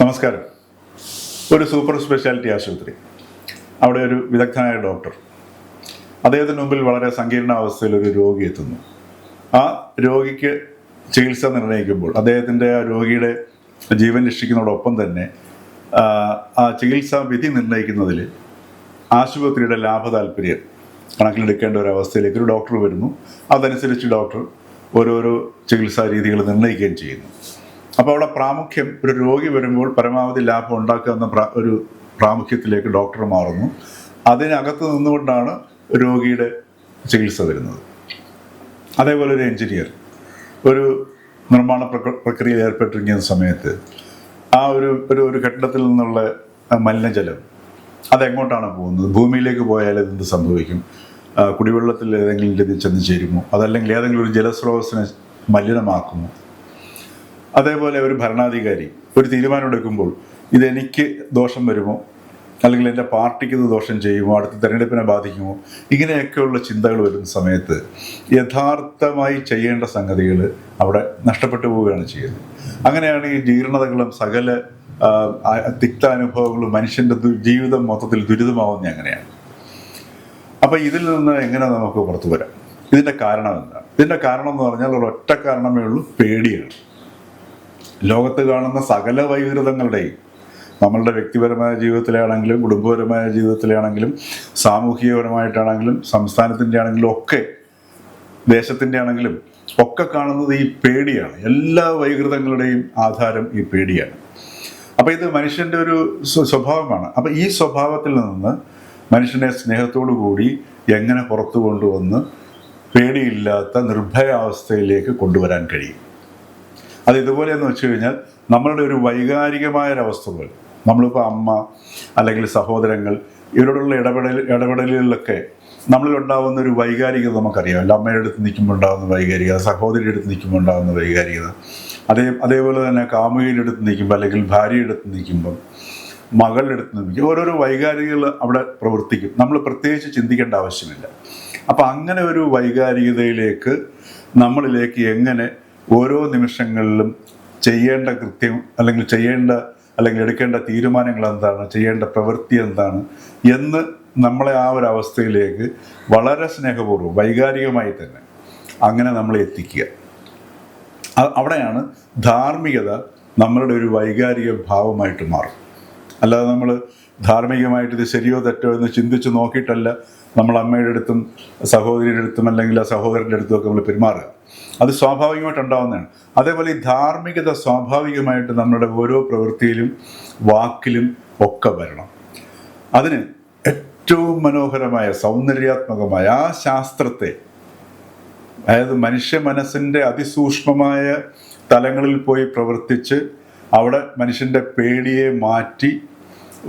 നമസ്കാരം. ഒരു super speciality ആശുപത്രി. അവിടെ ഒരു വിദഗ്ധനായ ഡോക്ടർ. അദ്ദേഹത്തിന് മുമ്പിൽ വളരെ സങ്കീർണ അവസ്ഥയിൽ ഒരു രോഗി എത്തുന്നു. ആ രോഗിക്ക് ചികിത്സ നിർണയിക്കുമ്പോൾ അദ്ദേഹത്തിന്റെ ആ രോഗിയുടെ ജീവൻ രക്ഷിക്കുന്നതോടൊപ്പം തന്നെ ആ, ചികിത്സാ വിധി നിർണയിക്കുന്നതിൽ ആശുപത്രിയുടെ ലാഭ താല്പര്യം കണക്കിലെടുക്കേണ്ട ഒരു അവസ്ഥയിലേക്ക് ഒരു ഡോക്ടർ വരുന്നു. അതനുസരിച്ച് ഡോക്ടർ ഓരോരോ ചികിത്സാ രീതികൾ നിർണയിക്കുകയും ചെയ്യുന്നു. അപ്പോൾ അവിടെ പ്രാമുഖ്യം ഒരു രോഗി വരുമ്പോൾ പരമാവധി ലാഭം ഉണ്ടാക്കുക എന്ന ഒരു പ്രാമുഖ്യത്തിലേക്ക് ഡോക്ടർ മാറുന്നു. അതിനകത്ത് നിന്നുകൊണ്ടാണ് രോഗിയുടെ ചികിത്സ വരുന്നത്. അതേപോലെ ഒരു എഞ്ചിനീയർ ഒരു നിർമ്മാണ പ്രക്ര- പ്രക്രിയയിൽ ഏർപ്പെട്ടിരിക്കുന്ന സമയത്ത് ആ ഒരു ഒരു ഒരു കെട്ടിടത്തിൽ നിന്നുള്ള മലിനജലം അതെങ്ങോട്ടാണ് പോകുന്നത്? ഭൂമിയിലേക്ക് പോയാൽ എന്ത് സംഭവിക്കും? കുടിവെള്ളത്തിൽ ഏതെങ്കിലും രീതി ചെന്ന് ചേരുമോ? അതല്ലെങ്കിൽ ഏതെങ്കിലും ഒരു ജലസ്രോതസ്സിനെ മലിനമാക്കുമോ? അതേപോലെ ഒരു ഭരണാധികാരി ഒരു തീരുമാനം എടുക്കുമ്പോൾ ഇതെനിക്ക് ദോഷം വരുമോ? അല്ലെങ്കിൽ എന്റെ പാർട്ടിക്ക് ഇത് ദോഷം ചെയ്യുമോ? അടുത്ത തെരഞ്ഞെടുപ്പിനെ ബാധിക്കുമോ? ഇങ്ങനെയൊക്കെയുള്ള ചിന്തകൾ വരുന്ന സമയത്ത് യഥാർത്ഥമായി ചെയ്യേണ്ട സംഗതികൾ അവിടെ നഷ്ടപ്പെട്ടു പോവുകയാണ് ചെയ്യുന്നത്. അങ്ങനെയാണ് ഈ ജീർണതകളും സകല തിക്ത അനുഭവങ്ങളും മനുഷ്യന്റെ ജീവിതം മൊത്തത്തിൽ ദുരിതമാവുന്നത് അങ്ങനെയാണ്. അപ്പൊ ഇതിൽ നിന്ന് എങ്ങനെ നമുക്ക് പുറത്തു വരാം? ഇതിന്റെ കാരണം എന്താണ് ഇതിന്റെ കാരണം എന്ന് പറഞ്ഞാൽ ഒറ്റ കാരണമേ ഉള്ളൂ പേടിയാണ്. ലോകത്ത് കാണുന്ന സകല വൈകൃതങ്ങളുടെയും നമ്മളുടെ വ്യക്തിപരമായ ജീവിതത്തിലാണെങ്കിലും കുടുംബപരമായ ജീവിതത്തിലാണെങ്കിലും സാമൂഹികപരമായിട്ടാണെങ്കിലും സംസ്ഥാനത്തിന്റെ ആണെങ്കിലും ഒക്കെ ദേശത്തിന്റെ ആണെങ്കിലും ഒക്കെ കാണുന്നത് ഈ പേടിയാണ്. എല്ലാ വൈകൃതങ്ങളുടെയും ആധാരം ഈ പേടിയാണ്. അപ്പൊ ഇത് മനുഷ്യന്റെ ഒരു സ്വഭാവമാണ്. അപ്പൊ ഈ സ്വഭാവത്തിൽ നിന്ന് മനുഷ്യനെ സ്നേഹത്തോടു കൂടി എങ്ങനെ പുറത്തു കൊണ്ടുവന്ന് പേടിയില്ലാത്ത നിർഭയാവസ്ഥയിലേക്ക് കൊണ്ടുവരാൻ കഴിയും. അത് ഇതുപോലെയെന്ന് വെച്ച് കഴിഞ്ഞാൽ നമ്മളുടെ ഒരു വൈകാരികമായ ഒരവസ്ഥ പോലെ നമ്മളിപ്പോൾ അമ്മ അല്ലെങ്കിൽ സഹോദരങ്ങൾ ഇവരോടുള്ള ഇടപെടൽ ഇടപെടലുകളിലൊക്കെ നമ്മളിലുണ്ടാവുന്ന ഒരു വൈകാരികത നമുക്കറിയാം. അല്ല അമ്മയുടെ അടുത്ത് നിൽക്കുമ്പോൾ ഉണ്ടാകുന്ന വൈകാരികത സഹോദരിയുടെ അടുത്ത് നിൽക്കുമ്പോൾ ഉണ്ടാകുന്ന വൈകാരികത. അതേ അതേപോലെ തന്നെ കാമുകിയുടെ അടുത്ത് നിൽക്കുമ്പോൾ അല്ലെങ്കിൽ ഭാര്യയുടെ അടുത്ത് നിൽക്കുമ്പം മകളുടെ അടുത്ത് നിൽക്കും. ഓരോരോ വൈകാരികൾ അവിടെ പ്രവർത്തിക്കും. നമ്മൾ പ്രത്യേകിച്ച് ചിന്തിക്കേണ്ട ആവശ്യമില്ല. അപ്പം അങ്ങനെ ഒരു വൈകാരികതയിലേക്ക് നമ്മളിലേക്ക് എങ്ങനെ ഓരോ നിമിഷങ്ങളിലും ചെയ്യേണ്ട കൃത്യം അല്ലെങ്കിൽ ചെയ്യേണ്ട അല്ലെങ്കിൽ എടുക്കേണ്ട തീരുമാനങ്ങൾ എന്താണ് ചെയ്യേണ്ട പ്രവൃത്തി എന്താണ് എന്ന് നമ്മളെ ആ ഒരു അവസ്ഥയിലേക്ക് വളരെ സ്നേഹപൂർവം വൈകാരികമായി തന്നെ അങ്ങനെ നമ്മളെ എത്തിക്കുക. അവിടെയാണ് ധാർമ്മികത നമ്മളുടെ ഒരു വൈകാരിക ഭാവമായിട്ട് മാറും. അല്ലാതെ നമ്മൾ ധാർമ്മികമായിട്ട് ഇത് ശരിയോ തെറ്റോ എന്ന് ചിന്തിച്ച് നോക്കിയിട്ടല്ല നമ്മൾ അമ്മയുടെ അടുത്തും സഹോദരിയുടെ അടുത്തും അല്ലെങ്കിൽ ആ സഹോദരന്റെ അടുത്തും ഒക്കെ നമ്മൾ പെരുമാറുക. അത് സ്വാഭാവികമായിട്ട് ഉണ്ടാവുന്നതാണ്. അതേപോലെ ഈ ധാർമ്മികത സ്വാഭാവികമായിട്ട് നമ്മുടെ ഓരോ പ്രവൃത്തിയിലും വാക്കിലും ഒക്കെ വരണം. അതിന് ഏറ്റവും മനോഹരമായ സൗന്ദര്യാത്മകമായ ആ ശാസ്ത്രത്തെ അതായത് മനുഷ്യ മനസ്സിന്റെ അതിസൂക്ഷ്മമായ തലങ്ങളിൽ പോയി പ്രവർത്തിച്ച് അവിടെ മനുഷ്യന്റെ പേടിയെ മാറ്റി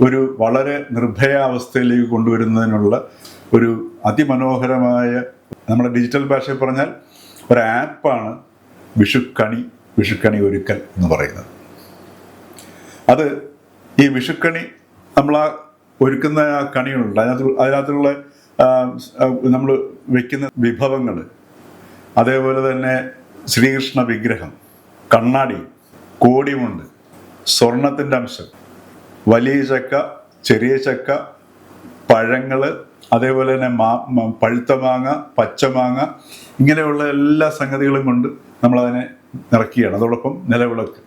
ഒരു വളരെ നിർഭയാവസ്ഥയിലേക്ക് കൊണ്ടുവരുന്നതിനുള്ള ഒരു അതിമനോഹരമായ നമ്മുടെ ഡിജിറ്റൽ ഭാഷയിൽ പറഞ്ഞാൽ ഒരു ആപ്പാണ് വിഷുക്കണി വിഷുക്കണി ഒരുക്കൽ എന്ന് പറയുന്നത്. അത് ഈ വിഷുക്കണി നമ്മൾ ആ ഒരുക്കുന്ന ആ കണികളുണ്ട്. അതിനകത്ത് അതിനകത്തുള്ള നമ്മൾ വെക്കുന്ന വിഭവങ്ങൾ. അതേപോലെ തന്നെ ശ്രീകൃഷ്ണ വിഗ്രഹം കണ്ണാടി കോടിമുണ്ട്. സ്വർണത്തിന്റെ അംശം. വലിയ ചക്ക ചെറിയ ചക്ക പഴങ്ങൾ അതേപോലെ തന്നെ മാ പഴുത്ത മാങ്ങ പച്ചമാങ്ങ ഇങ്ങനെയുള്ള എല്ലാ സംഗതികളും കൊണ്ട് നമ്മളതിനെ നിറക്കുകയാണ് അതോടൊപ്പം നിലവിളക്ക്.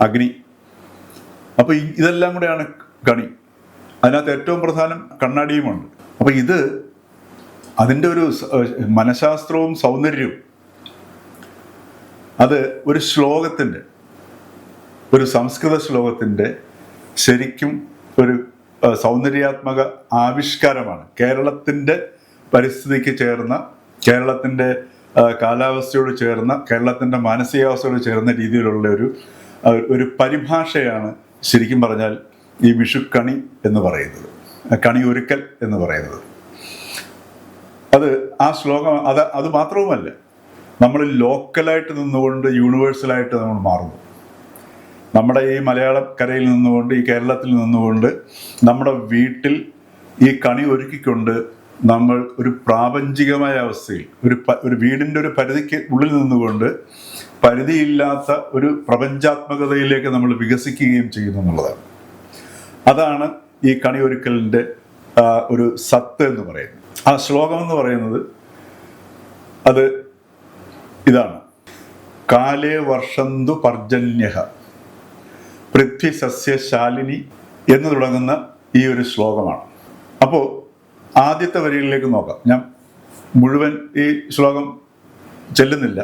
അഗ്നി. അപ്പോൾ ഇതെല്ലാം കൂടെയാണ് കണി അതിനകത്ത് ഏറ്റവും പ്രധാനം കണ്ണാടിയുമുണ്ട്. അപ്പോൾ ഇത് അതിന്റെ ഒരു മനഃശാസ്ത്രവും സൗന്ദര്യവും. അത് ഒരു ശ്ലോകത്തിന്റെ ഒരു സംസ്കൃത ശ്ലോകത്തിന്റെ ശരിക്കും ഒരു സൗന്ദര്യാത്മക ആവിഷ്കാരമാണ്. കേരളത്തിന്റെ പരിസ്ഥിതിക്ക് ചേർന്ന കേരളത്തിന്റെ കാലാവസ്ഥയോട് ചേർന്ന കേരളത്തിന്റെ മാനസികാവസ്ഥയോട് ചേർന്ന രീതിയിലുള്ള ഒരു ഒരു പരിഭാഷയാണ് ശരിക്കും പറഞ്ഞാൽ ഈ വിഷുക്കണി എന്ന് പറയുന്നത്. കണി ഒരുക്കൽ എന്ന് പറയുന്നത്. അത് ആ ശ്ലോകം അത് അത് മാത്രവുമല്ല നമ്മൾ ലോക്കലായിട്ട് നിന്നുകൊണ്ട് യൂണിവേഴ്സലായിട്ട് നമ്മൾ മാറുന്നു. നമ്മുടെ ഈ മലയാളക്കരയിൽ നിന്നുകൊണ്ട് ഈ കേരളത്തിൽ നിന്നുകൊണ്ട് നമ്മുടെ വീട്ടിൽ ഈ കണി ഒരുക്കിക്കൊണ്ട് നമ്മൾ ഒരു പ്രാപഞ്ചികമായ അവസ്ഥയിൽ ഒരു ഒരു വീടിന്റെ ഒരു പരിധിക്ക് ഉള്ളിൽ നിന്നുകൊണ്ട് പരിധിയില്ലാത്ത ഒരു പ്രപഞ്ചാത്മകതയിലേക്ക് നമ്മൾ വികസിക്കുകയും ചെയ്യുന്നു എന്നുള്ളതാണ്. അതാണ് ഈ കണി ഒരുക്കലിന്റെ ഒരു സത്ത് എന്ന് പറയുന്നത്. ആ ശ്ലോകം എന്ന് പറയുന്നത് അത് ഇതാണ്. കാലേ വർഷന്തു പർജന്യഹ. പൃഥ്വി സസ്യശാലിനി എന്ന് തുടങ്ങുന്ന ഈ ഒരു ശ്ലോകമാണ്. അപ്പോൾ ആദ്യത്തെ വരികളിലേക്ക് നോക്കാം. ഞാൻ മുഴുവൻ ഈ ശ്ലോകം ചെല്ലുന്നില്ല.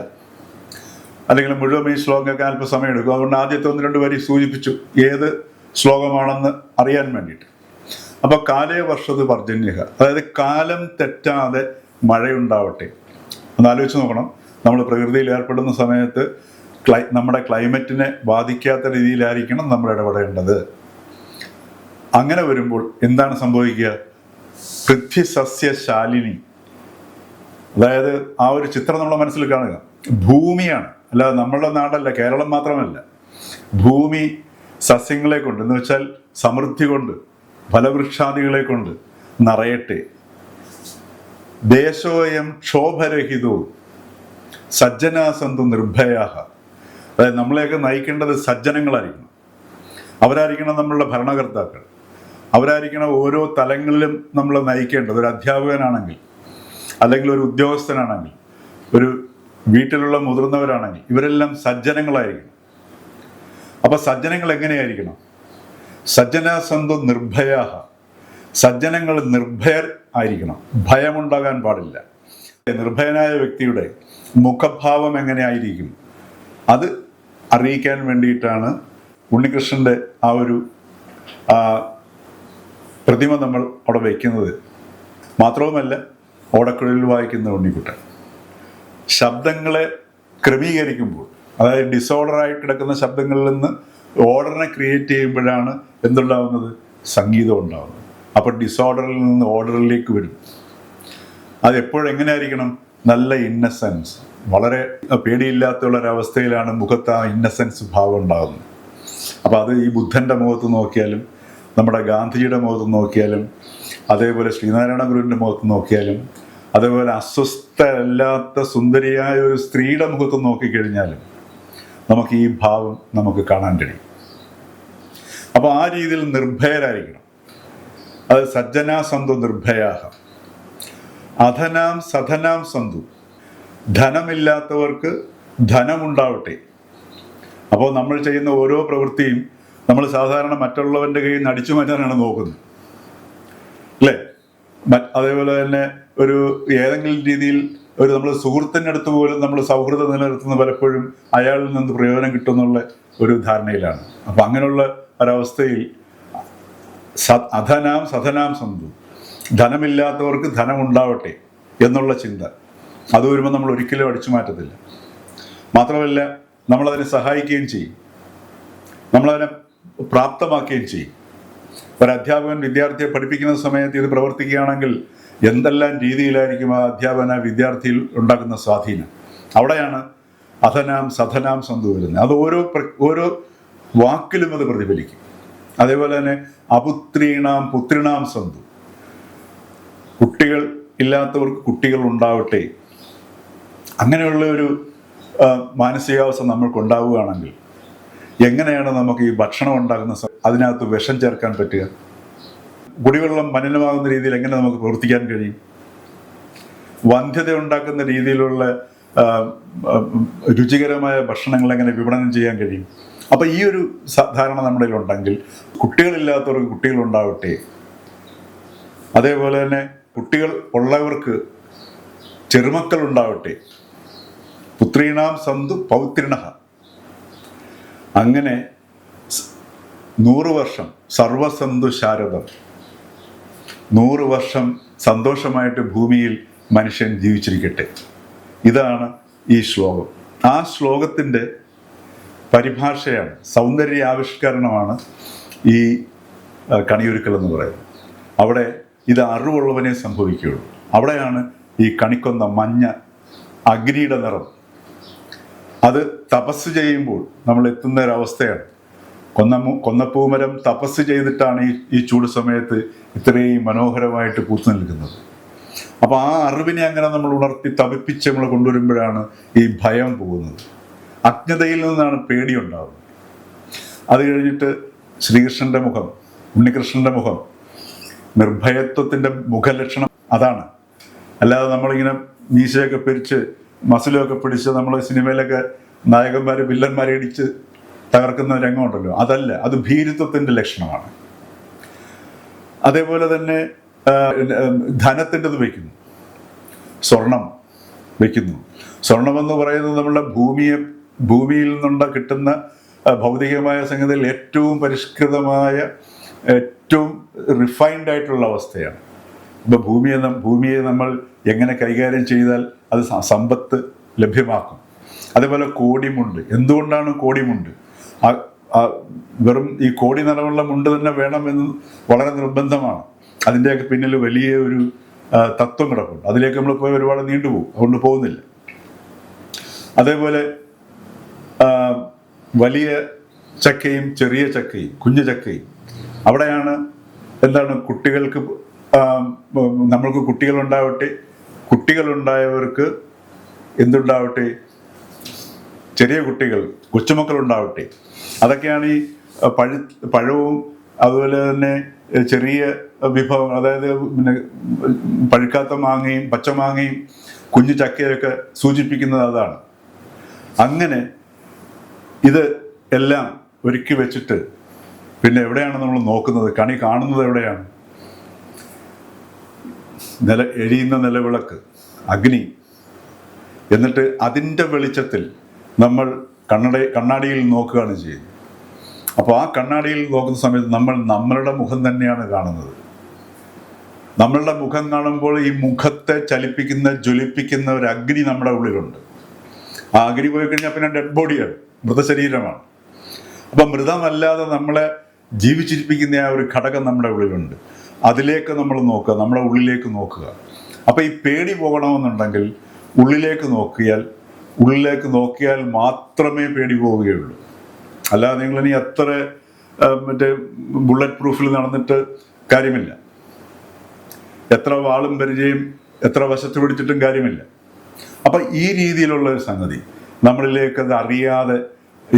അല്ലെങ്കിൽ മുഴുവൻ ഈ ശ്ലോകം കേൾക്കാൻ അല്പം സമയം എടുക്കും അതുകൊണ്ട് ആദ്യത്തെ ഒന്ന് രണ്ട് വരി സൂചിപ്പിച്ചു ഏത് ശ്ലോകമാണെന്ന് അറിയാൻ വേണ്ടിയിട്ട്. അപ്പോൾ കാലേ വർഷത് പർജന്യക അതായത് കാലം തെറ്റാതെ മഴയുണ്ടാവട്ടെ. ഒന്ന് ആലോചിച്ച് നോക്കണം. നമ്മൾ പ്രകൃതിയിൽ ഏർപ്പെടുന്ന സമയത്ത് ക്ലൈ നമ്മുടെ ക്ലൈമറ്റിനെ ബാധിക്കാത്ത രീതിയിലായിരിക്കണം നമ്മൾ ഇടപെടേണ്ടത്. അങ്ങനെ വരുമ്പോൾ എന്താണ് സംഭവിക്കുക? പൃഥ്വി സസ്യശാലിനി അതായത് ആ ഒരു ചിത്രം നമ്മുടെ മനസ്സിൽ കാണുക. ഭൂമിയാണ്. അല്ലാതെ നമ്മളുടെ നാടല്ല കേരളം മാത്രമല്ല. ഭൂമി സസ്യങ്ങളെ കൊണ്ട് എന്ന് വെച്ചാൽ സമൃദ്ധി കൊണ്ട് ഫലവൃക്ഷാദികളെ കൊണ്ട് നിറയട്ടെ. ദേശോയം ക്ഷോഭരഹിതവും സജ്ജനാസന്തു നിർഭയാഹ. അതായത് നമ്മളെയൊക്കെ നയിക്കേണ്ടത് സജ്ജനങ്ങളായിരിക്കണം. അവരായിരിക്കണം നമ്മളുടെ ഭരണകർത്താക്കൾ. അവരായിരിക്കണം ഓരോ തലങ്ങളിലും നമ്മൾ നയിക്കേണ്ടത്. ഒരു അധ്യാപകനാണെങ്കിൽ അല്ലെങ്കിൽ ഒരു ഉദ്യോഗസ്ഥനാണെങ്കിൽ ഒരു വീട്ടിലുള്ള മുതിർന്നവരാണെങ്കിൽ ഇവരെല്ലാം സജ്ജനങ്ങളായിരിക്കണം. അപ്പൊ സജ്ജനങ്ങൾ എങ്ങനെയായിരിക്കണം? സജ്ജനാസന്തു നിർഭയാഹ. സജ്ജനങ്ങൾ നിർഭയർ ആയിരിക്കണം. ഭയമുണ്ടാകാൻ പാടില്ല. നിർഭയനായ വ്യക്തിയുടെ മുഖഭാവം എങ്ങനെയായിരിക്കും? അത് അറിയിക്കാൻ വേണ്ടിയിട്ടാണ് ഉണ്ണികൃഷ്ണന്റെ ആ ഒരു പ്രതിമ നമ്മൾ അവിടെ വയ്ക്കുന്നത്. മാത്രവുമല്ല ഓടക്കുഴലിൽ വായിക്കുന്ന ഉണ്ണിക്കുട്ടൻ. ശബ്ദങ്ങളെ ക്രമീകരിക്കുമ്പോൾ അതായത് ഡിസോർഡർ ആയി കിടക്കുന്ന ശബ്ദങ്ങളിൽ നിന്ന് ഓർഡറിനെ ക്രിയേറ്റ് ചെയ്യുമ്പോഴാണ് എന്തുണ്ടാവുന്നത്? സംഗീതം ഉണ്ടാവുന്നത്. അപ്പോൾ ഡിസോർഡറിൽ നിന്ന് ഓർഡറിലേക്ക് വരും. അത് എപ്പോഴെങ്ങനെയായിരിക്കണം നല്ല ഇന്നസെൻസ് വളരെ പേടിയില്ലാത്ത ഒരവസ്ഥയിലാണ് മുഖത്ത് ആ ഇന്നസെൻസ് ഭാവം ഉണ്ടാകുന്നത്. അപ്പോൾ അത് ഈ ബുദ്ധന്റെ മുഖത്ത് നോക്കിയാലും നമ്മുടെ ഗാന്ധിജിയുടെ മുഖത്ത് നോക്കിയാലും അതേപോലെ ശ്രീനാരായണ ഗുരുവിന്റെ മുഖത്ത് നോക്കിയാലും അതേപോലെ അസ്വസ്ഥരല്ലാത്ത സുന്ദരിയായ ഒരു സ്ത്രീയുടെ മുഖത്ത് നോക്കിക്കഴിഞ്ഞാലും നമുക്ക് ഈ ഭാവം നമുക്ക് കാണാൻ കഴിയും. അപ്പോൾ ആ രീതിയിൽ നിർഭയരായിരിക്കണം. അത് സജ്ജനാ സന്തു നിർഭയാഹ. അധനാം സധനാം സന്തു ധനമില്ലാത്തവർക്ക് ധനമുണ്ടാവട്ടെ. അപ്പോൾ നമ്മൾ ചെയ്യുന്ന ഓരോ പ്രവൃത്തിയും നമ്മൾ സാധാരണ മറ്റുള്ളവന്റെ കയ്യിൽ നിന്ന് അടിച്ചു മാറ്റാനാണ് നോക്കുന്നത്. അല്ലേ? അതേപോലെ തന്നെ ഒരു ഏതെങ്കിലും രീതിയിൽ ഒരു നമ്മൾ സുഹൃത്തിന്റെ അടുത്ത് പോലും നമ്മൾ സൗഹൃദം നിലനിർത്തുന്ന പലപ്പോഴും അയാളിൽ നിന്ന് പ്രയോജനം കിട്ടുമെന്നുള്ള ഒരു ധാരണയിലാണ്. അപ്പം അങ്ങനെയുള്ള ഒരവസ്ഥയിൽ സ- അധനാം സധനാം സന്തു ധനമില്ലാത്തവർക്ക് ധനമുണ്ടാവട്ടെ എന്നുള്ള ചിന്ത. അത് വരുമ്പോൾ നമ്മൾ ഒരിക്കലും അടിച്ചു മാറ്റത്തില്ല. മാത്രമല്ല നമ്മളതിനെ സഹായിക്കുകയും ചെയ്യും. നമ്മളതിനെ പ്രാപ്തമാക്കുകയും ചെയ്യും. ഒരു അധ്യാപകൻ വിദ്യാർത്ഥിയെ പഠിപ്പിക്കുന്ന സമയത്ത് ഇത് പ്രവർത്തിക്കുകയാണെങ്കിൽ എന്തെല്ലാം രീതിയിലായിരിക്കും ആ അധ്യാപന വിദ്യാർത്ഥിയിൽ ഉണ്ടാക്കുന്ന സ്വാധീനം? അവിടെയാണ് അധനാം സധനാം സന്തു വരുന്നത്. അത് ഓരോ ഓരോ വാക്കിലും അത് പ്രതിഫലിക്കും. അതേപോലെ തന്നെ അപുത്രീണാം പുത്രിണാം സന്തു കുട്ടികൾ ഇല്ലാത്തവർക്ക് കുട്ടികൾ ഉണ്ടാവട്ടെ. അങ്ങനെയുള്ള ഒരു മാനസികാവസ്ഥ നമ്മൾക്ക് ഉണ്ടാവുകയാണെങ്കിൽ എങ്ങനെയാണ് നമുക്ക് ഈ ഭക്ഷണം ഉണ്ടാകുന്ന അതിനകത്ത് വിഷം ചേർക്കാൻ പറ്റുക? കുടിവെള്ളം മലിനമാകുന്ന രീതിയിൽ എങ്ങനെ നമുക്ക് പ്രവർത്തിക്കാൻ കഴിയും? വന്ധ്യത ഉണ്ടാക്കുന്ന രീതിയിലുള്ള രുചികരമായ ഭക്ഷണങ്ങൾ എങ്ങനെ വിപണനം ചെയ്യാൻ കഴിയും? അപ്പം ഈ ഒരു ധാരണ നമ്മുടെ ഉണ്ടെങ്കിൽ കുട്ടികളില്ലാത്തവർക്ക് കുട്ടികൾ ഉണ്ടാവട്ടെ അതേപോലെ തന്നെ കുട്ടികൾ ഉള്ളവർക്ക് ചെറുമക്കൾ ഉണ്ടാവട്ടെ പുത്രീണാം സന്തു പൗത്രിണ. അങ്ങനെ നൂറ് വർഷം സർവസന്തു ശാരദം. നൂറ് വർഷം സന്തോഷമായിട്ട് ഭൂമിയിൽ മനുഷ്യൻ ജീവിച്ചിരിക്കട്ടെ. ഇതാണ് ഈ ശ്ലോകം. ആ ശ്ലോകത്തിന്റെ പരിഭാഷയാണ് സൗന്ദര്യ ആവിഷ്കരണമാണ് ഈ കണിയൊരുക്കൽ എന്ന് പറയുന്നത്. അവിടെ ഇത് അറിവുള്ളവനെ സംഭവിക്കുകയുള്ളൂ. അവിടെയാണ് ഈ കണിക്കൊന്ന മഞ്ഞ അഗ്നിയുടെ നിറം. അത് തപസ് ചെയ്യുമ്പോൾ നമ്മൾ എത്തുന്ന ഒരവസ്ഥയാണ് കൊന്ന കൊന്നപ്പൂമരം തപസ് ചെയ്തിട്ടാണ് ഈ ഈ ചൂട് സമയത്ത് ഇത്രയും മനോഹരമായിട്ട് പൂത്തു നിൽക്കുന്നത്. അപ്പോൾ ആ അറിവിനെ അങ്ങനെ നമ്മൾ ഉണർത്തി തപിപ്പിച്ച് നമ്മൾ കൊണ്ടുവരുമ്പോഴാണ് ഈ ഭയം പോകുന്നത്. അജ്ഞതയിൽ നിന്നാണ് പേടി ഉണ്ടാകുന്നത് അത് കഴിഞ്ഞിട്ട് ശ്രീകൃഷ്ണന്റെ മുഖം ഉണ്ണികൃഷ്ണന്റെ മുഖം നിർഭയത്വത്തിന്റെ മുഖലക്ഷണം അതാണ്. അല്ലാതെ നമ്മളിങ്ങനെ മീശയൊക്കെ പിരിച്ച് മസിലൊക്കെ പിടിച്ച് നമ്മൾ സിനിമയിലൊക്കെ നായകന്മാർ വില്ലന്മാരെ ഇടിച്ച് തകർക്കുന്ന രംഗമുണ്ടല്ലോ. അതല്ല അത് ഭീരുത്വത്തിന്റെ ലക്ഷണമാണ്. അതേപോലെ തന്നെ ധനത്തിന്റെത് വയ്ക്കുന്നു. സ്വർണം വയ്ക്കുന്നു. സ്വർണമെന്ന് പറയുന്നത് നമ്മളുടെ ഭൂമിയെ ഭൂമിയിൽ നിന്നുള്ള കിട്ടുന്ന ഭൗതികമായ സംഗതിയിൽ ഏറ്റവും പരിഷ്കൃതമായ ഏറ്റവും റിഫൈൻഡ് ആയിട്ടുള്ള അവസ്ഥയാണ്. ഇപ്പൊ ഭൂമിയെ ഭൂമിയെ നമ്മൾ എങ്ങനെ കൈകാര്യം ചെയ്താൽ അത് സമ്പത്ത് ലഭ്യമാക്കും. അതേപോലെ കോടിമുണ്ട്. എന്തുകൊണ്ടാണ് കോടിമുണ്ട്? വെറും ഈ കോടി നിറവുള്ള മുണ്ട് തന്നെ വേണമെന്ന് വളരെ നിർബന്ധമാണ്. അതിന്റെയൊക്കെ പിന്നിൽ വലിയ ഒരു തത്വം കിടപ്പുണ്ട്. അതിലേക്ക് നമ്മൾ പോയി ഒരുപാട് നീണ്ടുപോകും അതുകൊണ്ട് പോകുന്നില്ല. അതേപോലെ വലിയ ചക്കയും ചെറിയ ചക്കയും കുഞ്ഞു ചക്കയും അവിടെയാണ് എന്താണ് കുട്ടികൾക്ക് നമ്മൾക്ക് കുട്ടികളുണ്ടാവട്ടെ. കുട്ടികളുണ്ടായവർക്ക് എന്തുണ്ടാവട്ടെ? ചെറിയ കുട്ടികൾ കൊച്ചുമക്കളുണ്ടാവട്ടെ. അതൊക്കെയാണ് ഈ പഴു പഴവും അതുപോലെ തന്നെ ചെറിയ വിഭവങ്ങൾ അതായത് പിന്നെ പഴുക്കാത്ത മാങ്ങയും പച്ചമാങ്ങയും കുഞ്ഞു ചക്കയൊക്കെ സൂചിപ്പിക്കുന്നത് അതാണ്. അങ്ങനെ ഇത് എല്ലാം ഒരുക്കി വെച്ചിട്ട് പിന്നെ എവിടെയാണ് നമ്മൾ നോക്കുന്നത്? കണി കാണുന്നത് എവിടെയാണ്? നില എഴിയുന്ന നിലവിളക്ക് അഗ്നി. എന്നിട്ട് അതിന്റെ വെളിച്ചത്തിൽ നമ്മൾ കണ്ണട കണ്ണാടിയിൽ നോക്കുകയാണ് ചെയ്യുന്നത്. അപ്പോൾ ആ കണ്ണാടിയിൽ നോക്കുന്ന സമയത്ത് നമ്മൾ നമ്മളുടെ മുഖം തന്നെയാണ് കാണുന്നത്. നമ്മളുടെ മുഖം കാണുമ്പോൾ ഈ മുഖത്തെ ചലിപ്പിക്കുന്ന ജ്വലിപ്പിക്കുന്ന ഒരു അഗ്നി നമ്മുടെ ഉള്ളിലുണ്ട്. ആ അഗ്നി പോയി കഴിഞ്ഞാൽ പിന്നെ ഡെഡ് ബോഡിയാണ് മൃതശരീരമാണ്. അപ്പം മൃതമല്ലാതെ നമ്മളെ ജീവിച്ചിരിപ്പിക്കുന്ന ആ ഒരു ഘടകം നമ്മുടെ ഉള്ളിലുണ്ട്. അതിലേക്ക് നമ്മൾ നോക്കുക നമ്മുടെ ഉള്ളിലേക്ക് നോക്കുക. അപ്പം ഈ പേടി പോകണമെന്നുണ്ടെങ്കിൽ ഉള്ളിലേക്ക് നോക്കിയാൽ ഉള്ളിലേക്ക് നോക്കിയാൽ മാത്രമേ പേടി പോവുകയുള്ളൂ. അല്ലാതെ നിങ്ങൾ ഇനി എത്ര മറ്റേ ബുള്ളറ്റ് പ്രൂഫിൽ നടന്നിട്ട് കാര്യമില്ല. എത്ര വാളും പരിചയം എത്ര വശത്ത് പിടിച്ചിട്ടും കാര്യമില്ല. അപ്പം ഈ രീതിയിലുള്ള ഒരു സംഗതി നമ്മളിലേക്ക് അത് അറിയാതെ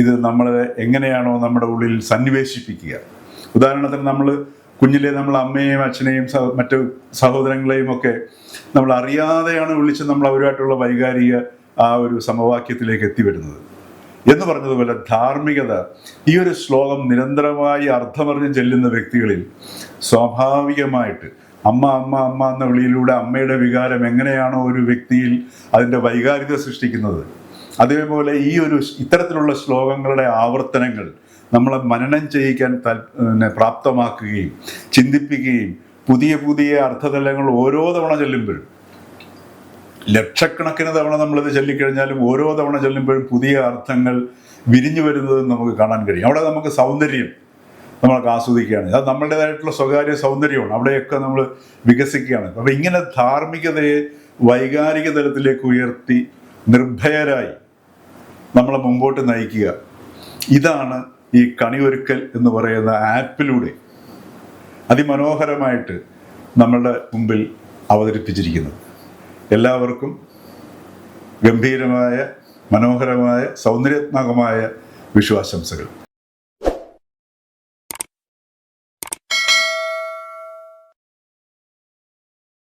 ഇത് നമ്മളെ എങ്ങനെയാണോ നമ്മുടെ ഉള്ളിൽ സന്നിവേശിപ്പിക്കുക. ഉദാഹരണത്തിന് നമ്മൾ കുഞ്ഞിലെ നമ്മൾ അമ്മയെയും അച്ഛനെയും മറ്റു സഹോദരങ്ങളെയും ഒക്കെ നമ്മൾ അറിയാതെയാണ് വിളിച്ച് നമ്മൾ അവരുമായിട്ടുള്ള വൈകാരിക ആ ഒരു സമവാക്യത്തിലേക്ക് എത്തിവരുന്നത് എന്ന് പറഞ്ഞതുപോലെ ധാർമ്മികത ഈ ഒരു ശ്ലോകം നിരന്തരമായി അർത്ഥമറിഞ്ഞ് ചെല്ലുന്ന വ്യക്തികളിൽ സ്വാഭാവികമായിട്ട് അമ്മ അമ്മ അമ്മ എന്ന വിളിയിലൂടെ അമ്മയുടെ വികാരം എങ്ങനെയാണോ ഒരു വ്യക്തിയിൽ അതിന്റെ വൈകാരികത സൃഷ്ടിക്കുന്നത് അതേപോലെ ഈ ഒരു ഇത്തരത്തിലുള്ള ശ്ലോകങ്ങളുടെ ആവർത്തനങ്ങൾ നമ്മളെ മനനം ചെയ്യിക്കാൻ താൽ- പ്രാപ്തമാക്കുകയും ചിന്തിപ്പിക്കുകയും പുതിയ പുതിയ അർത്ഥതലങ്ങൾ ഓരോ തവണ ചെല്ലുമ്പോഴും ലക്ഷക്കണക്കിന് തവണ നമ്മളിത് ചൊല്ലിക്കഴിഞ്ഞാലും ഓരോ തവണ ചൊല്ലുമ്പോഴും പുതിയ അർത്ഥങ്ങൾ വിരിഞ്ഞു വരുന്നത് നമുക്ക് കാണാൻ കഴിയും. അവിടെ നമുക്ക് സൗന്ദര്യം നമ്മൾക്ക് ആസ്വദിക്കുകയാണ്. അത് നമ്മളുടേതായിട്ടുള്ള സ്വകാര്യ സൗന്ദര്യമാണ്. അവിടെയൊക്കെ നമ്മൾ വികസിക്കുകയാണ്. അപ്പം ഇങ്ങനെ ധാർമ്മികതയെ വൈകാരിക തലത്തിലേക്ക് ഉയർത്തി നിർഭയരായി നമ്മളെ മുമ്പോട്ട് നയിക്കുക. ഇതാണ് ഈ കണിയൊരുക്കൽ എന്ന് പറയുന്ന ആപ്പിലൂടെ അതിമനോഹരമായിട്ട് നമ്മളുടെ മുമ്പിൽ അവതരിപ്പിച്ചിരിക്കുന്നത്. എല്ലാവർക്കും ഗംഭീരമായ മനോഹരമായ സൗന്ദര്യാത്മകമായ വിശ്വാസംസകൾ